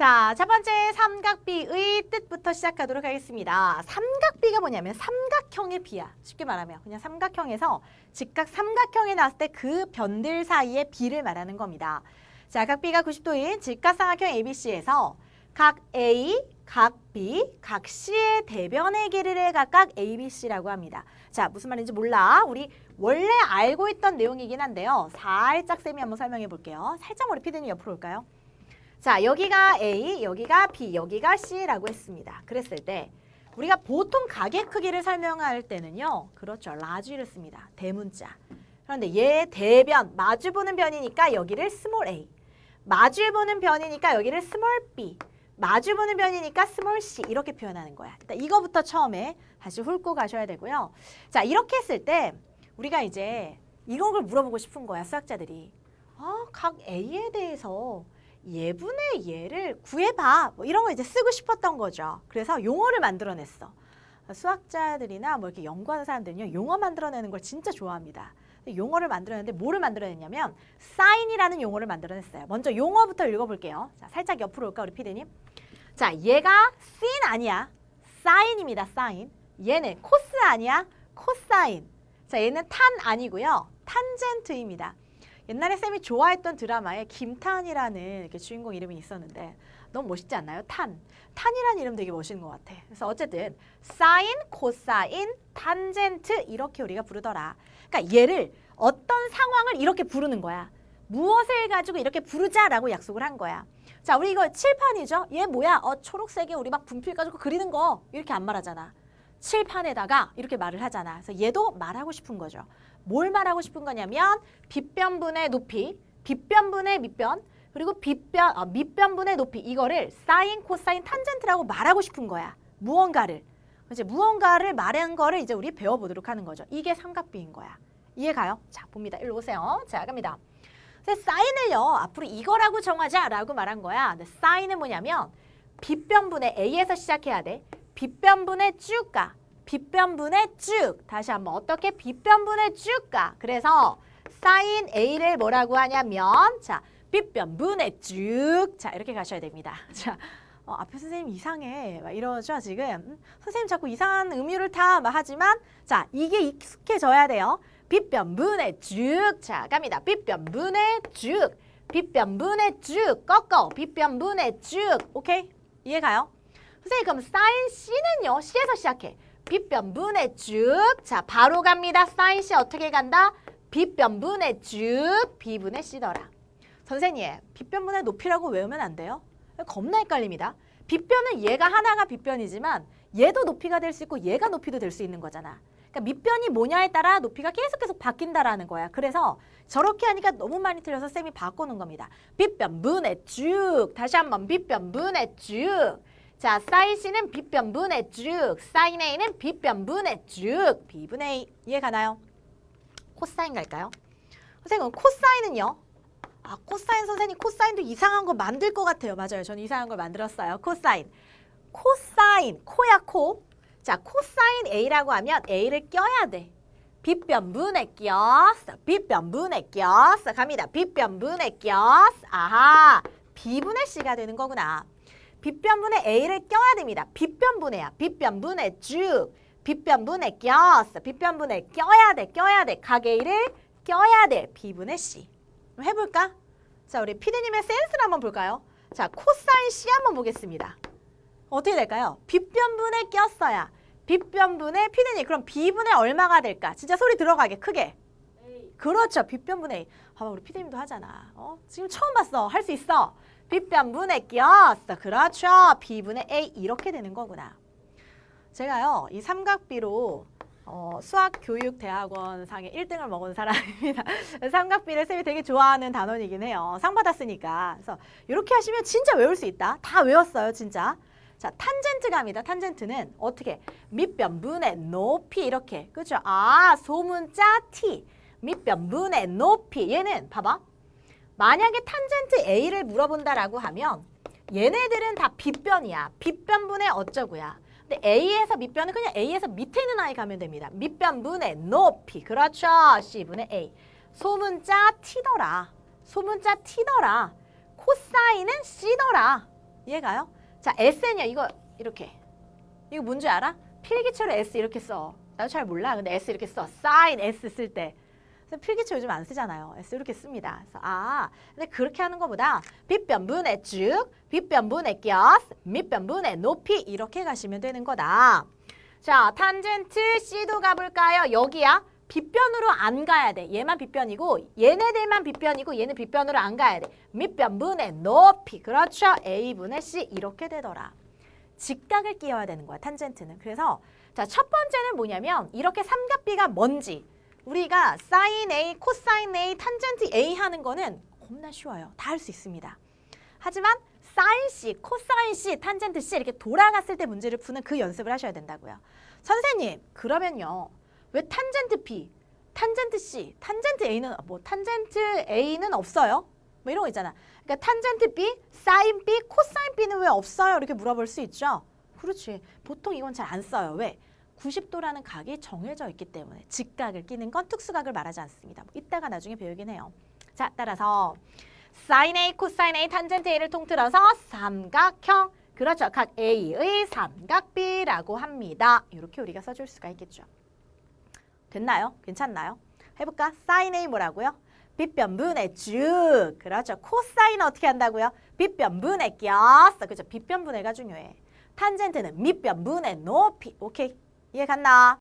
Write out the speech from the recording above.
자, 첫 번째 삼각비의 뜻부터 시작하도록 하겠습니다. 삼각비가 뭐냐면 삼각형의 비야. 쉽게 말하면 그냥 삼각형에서 직각 삼각형이 나왔을 때 그 변들 사이의 비를 말하는 겁니다. 자, 각 B가 90도인 직각삼각형 ABC에서 각 A, 각 B, 각 C의 대변의 길이를 각각 ABC라고 합니다. 자, 무슨 말인지 몰라. 우리 원래 알고 있던 내용이긴 한데요. 살짝 쌤이 한번 설명해 볼게요. 살짝 우리 피디님 옆으로 올까요? 자, 여기가 A, 여기가 B, 여기가 C라고 했습니다. 그랬을 때 우리가 보통 가게 크기를 설명할 때는요. 그렇죠. 라지를 씁니다. 대문자. 그런데 얘 대변, 마주 보는 변이니까 여기를 스몰 a. 마주 보는 변이니까 여기를 스몰 b. 마주 보는 변이니까 스몰 c. 이렇게 표현하는 거야. 일단 이거부터 처음에 다시 훑고 가셔야 되고요. 자, 이렇게 했을 때 우리가 이제 이런 걸 물어보고 싶은 거야, 수학자들이. 아, 각 a에 대해서 예분의 예를 구해봐. 뭐 이런 거 이제 쓰고 싶었던 거죠. 그래서 용어를 만들어냈어. 수학자들이나 뭐 이렇게 연구하는 사람들은요, 용어 만들어내는 걸 진짜 좋아합니다. 용어를 만들어냈는데 뭐를 만들어냈냐면 사인이라는 용어를 만들어냈어요. 먼저 용어부터 읽어볼게요. 자, 살짝 옆으로 올까 우리 피디님? 자, 얘가 씬 아니야. 사인입니다. 사인. 얘는 코스 아니야. 코사인. 자, 얘는 탄 아니고요. 탄젠트입니다. 옛날에 쌤이 좋아했던 드라마에 김탄이라는 이렇게 주인공 이름이 있었는데 너무 멋있지 않나요? 탄. 탄이라는 이름 되게 멋있는 것 같아. 그래서 어쨌든 사인, 코사인, 탄젠트 이렇게 우리가 부르더라. 그러니까 얘를 어떤 상황을 이렇게 부르는 거야. 무엇을 가지고 이렇게 부르자라고 약속을 한 거야. 자, 우리 이거 칠판이죠? 얘 뭐야? 어, 초록색에 우리 막 분필 가지고 그리는 거 이렇게 안 말하잖아. 칠판에다가 이렇게 말을 하잖아. 그래서 얘도 말하고 싶은 거죠. 뭘 말하고 싶은 거냐면 빗변분의 높이, 빗변분의 밑변, 그리고 빗변, 어, 밑변분의 높이 이거를 사인, 코사인, 탄젠트라고 말하고 싶은 거야. 무언가를. 이제 무언가를 말한 거를 이제 우리 배워보도록 하는 거죠. 이게 삼각비인 거야. 이해가요? 자, 봅니다. 일로 오세요. 자, 갑니다. 그래서 사인을요, 앞으로 이거라고 정하자 라고 말한 거야. 근데 사인은 뭐냐면 빗변분의 A에서 시작해야 돼. 빗변분의 쭉 가. 빗변분의 쭉. 다시 한번 어떻게 빗변분의 쭉 가. 그래서 사인 A를 뭐라고 하냐면 자, 빗변분의 쭉. 자, 이렇게 가셔야 됩니다. 자, 어, 앞에 선생님 이상해. 막 이러죠, 지금. 음, 선생님 자꾸 이상한 음유를 타. 막 하지만 자, 이게 익숙해져야 돼요. 빗변분의 쭉. 자, 갑니다. 빗변분의 쭉. 빗변분의 쭉. 꺾어. 빗변분의 쭉. 오케이? 이해 가요? 선생님 그럼 사인 C는요. C에서 시작해. 빗변분의 쭉. 자, 바로 갑니다. 사인 C 어떻게 간다? 빗변분의 쭉. B분의 C더라. 선생님, 빗변 분의 높이라고 외우면 안 돼요? 겁나 헷갈립니다. 빗변은 얘가 하나가 빗변이지만 얘도 높이가 될 수 있고 얘가 높이도 될 수 있는 거잖아. 그러니까 밑변이 뭐냐에 따라 높이가 계속 계속 바뀐다라는 거야. 그래서 저렇게 하니까 너무 많이 틀려서 쌤이 바꾸는 겁니다. 빗변분의 쭉. 다시 한번 빗변분의 쭉. 자, 사인 C는 빗변분의 쭉. 사인 A는 빗변분의 쭉. B분의 A. 이해 가나요? 코사인 갈까요? 선생님, 코사인은요? 아, 코사인 선생님, 코사인도 이상한 거 만들 것 같아요. 맞아요. 저는 이상한 걸 만들었어요. 코사인. 코사인, 코야 코. 자, 코사인 A라고 하면 A를 껴야 돼. 빗변분에 꼈어. 빗변분에 꼈어. 갑니다. 빗변분에 꼈어. 아하. B분의 C가 되는 거구나. 빗변분에 A를 껴야 됩니다. 빗변분에야. 빗변분에 쭉. 빗변분에 꼈어. 빗변분에 껴야 돼. 껴야 돼. 각 A를 껴야 돼. B분의 C. 해볼까? 자, 우리 피디님의 센스를 한번 볼까요? 자, 코사인 C 한번 보겠습니다. 어떻게 될까요? 빗변분에 꼈어야. 빗변분의 피디님 그럼 B분의 얼마가 될까? 진짜 소리 들어가게 크게. 그렇죠. 빗변분의 A. 봐봐 우리 피디님도 하잖아. 어? 지금 처음 봤어. 할 수 있어. 빗변분에 꼈어. 그렇죠. B분의 A 이렇게 되는 거구나. 제가요. 이 삼각비로 어, 수학교육대학원 상에 1등을 먹은 사람입니다. 삼각비를 쌤이 되게 좋아하는 단원이긴 해요. 상 받았으니까. 그래서 이렇게 하시면 진짜 외울 수 있다. 다 외웠어요, 진짜. 자, 탄젠트 갑니다. 탄젠트는 어떻게? 밑변 분의 높이 이렇게. 그렇죠? 아, 소문자 T. 밑변분의 높이. 얘는 봐봐. 만약에 탄젠트 A를 물어본다라고 하면 얘네들은 다 빗변이야. 빗변분의 어쩌고야. 근데 A에서 밑변은 그냥 A에서 밑에 있는 아이 가면 됩니다. 밑변분의 높이. 그렇죠. C분의 A. 소문자 T더라. 소문자 T더라. 코사인은 C더라. 이해가요? 자, SN이야. 이거 이렇게. 이거 뭔지 알아? 필기체로 S 이렇게 써. 나도 잘 몰라. 근데 S 이렇게 써. 사인 S 쓸 때. 필기체 요즘 안 쓰잖아요. S 이렇게 씁니다. 그래서 아, 근데 그렇게 하는 것보다 빗변분의 쭉, 빗변분의 껴스, 밑변분의 높이 이렇게 가시면 되는 거다. 자, 탄젠트 C도 가볼까요? 여기야. 빗변으로 안 가야 돼. 얘만 빗변이고 얘네들만 빗변이고 얘는 빗변으로 안 가야 돼. 밑변분의 높이. 그렇죠. A분의 C 이렇게 되더라. 직각을 끼워야 되는 거야. 탄젠트는. 그래서 자, 첫 번째는 뭐냐면 이렇게 삼각비가 뭔지 우리가 사인 A, 코사인 A, 탄젠트 A 하는 거는 겁나 쉬워요. 다 할 수 있습니다. 하지만 사인 C, 코사인 C, 탄젠트 C 이렇게 돌아갔을 때 문제를 푸는 그 연습을 하셔야 된다고요. 선생님, 그러면요. 왜 탄젠트 B, 탄젠트 C, 탄젠트 A는 뭐 탄젠트 A는 없어요? 뭐 이런 거 있잖아. 그러니까 탄젠트 B, 사인 B, 코사인 B는 왜 없어요? 이렇게 물어볼 수 있죠. 그렇지. 보통 이건 잘 안 써요. 왜? 90도라는 각이 정해져 있기 때문에 직각을 끼는 건 특수각을 말하지 않습니다. 뭐 이따가 나중에 배우긴 해요. 자, 따라서 사인 A, 코사인 A, 탄젠트 A를 통틀어서 삼각형 그렇죠. 각 A의 삼각비라고 합니다. 이렇게 우리가 써줄 수가 있겠죠. 됐나요? 괜찮나요? 해볼까? 사인 A 뭐라고요? 빗변분의 쭉. 그렇죠. 코사인 어떻게 한다고요? 빗변분의 껴서. 그렇죠. 빗변분해가 중요해. 탄젠트는 밑변분의 높이. 오케이. 이해 갔나?